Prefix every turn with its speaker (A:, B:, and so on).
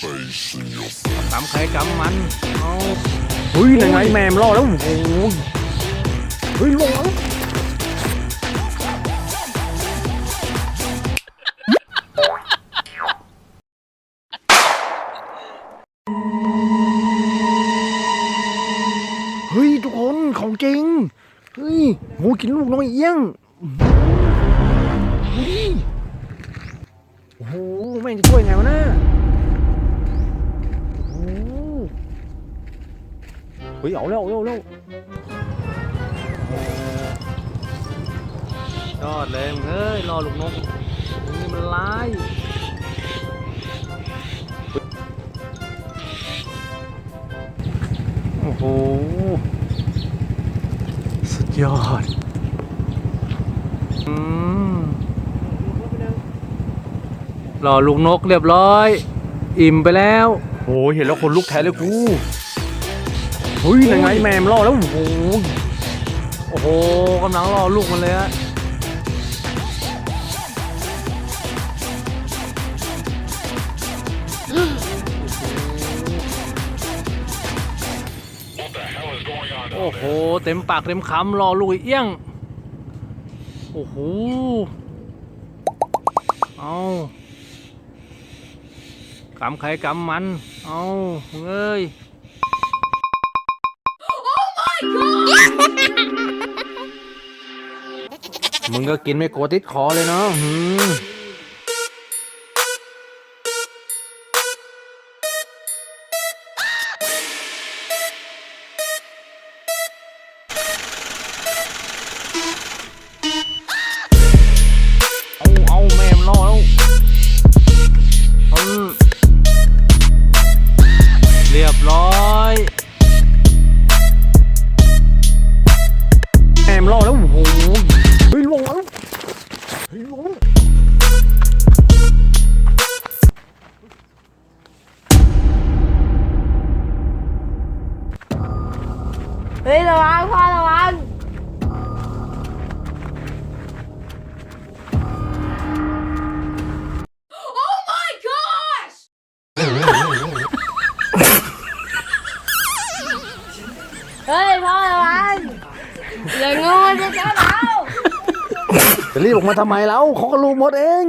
A: กำใครกำมันเอา
B: เฮ้ยยังไงแม่มรอแล้วโอ้โหเฮ้ยลงแล้วเฮ้ยทุกคนของจริง เฮ้ยโหกินลูกน้อยเอี้ยงโอ้โหแม่งจะช่วยไงวะน่ะอ้โห เฮ้ยเอาเร็วเร็วเร็วย
A: อดเลยมึงเฮ้ยรอลูกนกมึงนี่มันร้ายโอ้โหสุดยอดอืมรอลูกนกเรียบร้อย อิ่มไปแล้ว
B: โอ้ยเห็นแล้วคนลุกแทนเลยกู เฮ้ยยังไงแม่มรอแล้ว โอ้โห
A: โอ้โหกำลังรอลูกมันเลยฮะโอ้โห เต็มปากเต็มคำรอลูกไอ้เอี้ยง โอ้โห เอากำใครกำมัน เอามึงเอ้ย
B: มึงก็กินไม่กลัวติดคอเลยเนาะหืมเอาเอาแม่มรอแล้วอืม
A: เรียบร้อย
B: แม่มรอแล้วโอ้โหเฮ้ยลงแล้วเฮ้ยลง
C: เฮ้ยระวังพ่อระวังเฮ้ยพ่อระวัง อย่างงูจะเจ้าเรา
B: จะรีบออกมาทำไมแล้วเขาก็รู้หมดเอง